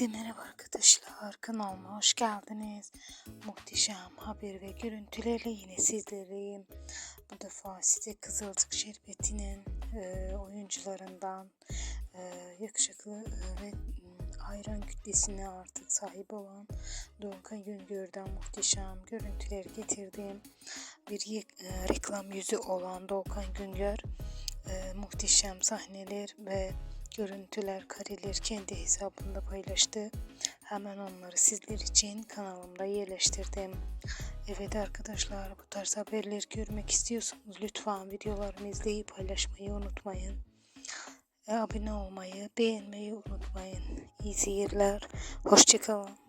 Herkese merhaba arkadaşlar. Kanalıma hoş geldiniz. Muhteşem haber ve görüntülerle yine sizlerleyim. Bu defa size Kızılcık Şerbeti'nin e, oyuncularından e, yakışıklı e, ve m, hayran kütlesine artık sahip olan Doğukan Güngör'den muhteşem görüntüler getirdim. Bir e, reklam yüzü olan Doğukan Güngör e, muhteşem sahneler ve görüntüler, kareler kendi hesabında paylaştı. Hemen onları sizler için kanalımda yerleştirdim. Evet arkadaşlar bu tarz haberler görmek istiyorsanız lütfen videolarımı izleyip paylaşmayı unutmayın. Abone olmayı, beğenmeyi unutmayın. İyi seyirler. Hoşçakalın.